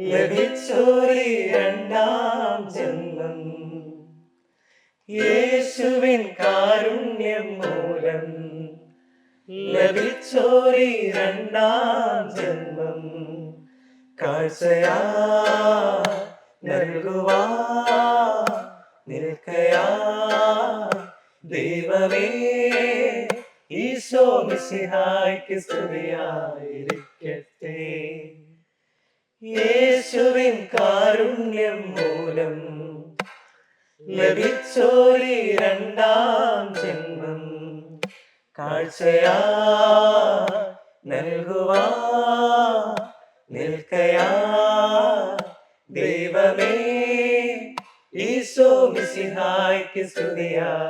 ലഭിച്ചോരി രണ്ടാം ജന്മം. യേശുവിൻ കാരുണ്യം മൂലം ലഭിച്ചോരി രണ്ടാം ജന്മം. കാഴ്ചയാ നൽകുവാ നിൽക്കയാ. ദൈവമേ ഈശോ മിശിഹായ്ക്ക് സ്തുതിയായിരിക്കട്ടെ. യേശുവിൻ കാരുണ്യം മൂലം ലഭിച്ചോരി രണ്ടാം ജന്മം. കാഴ്ചയാ നൽകുവാ നിൽക്കയാ. ദൈവമേ ഈശോ മിസിഹായ്ക്ക് സ്തുതിയായിരിക്കട്ടെ.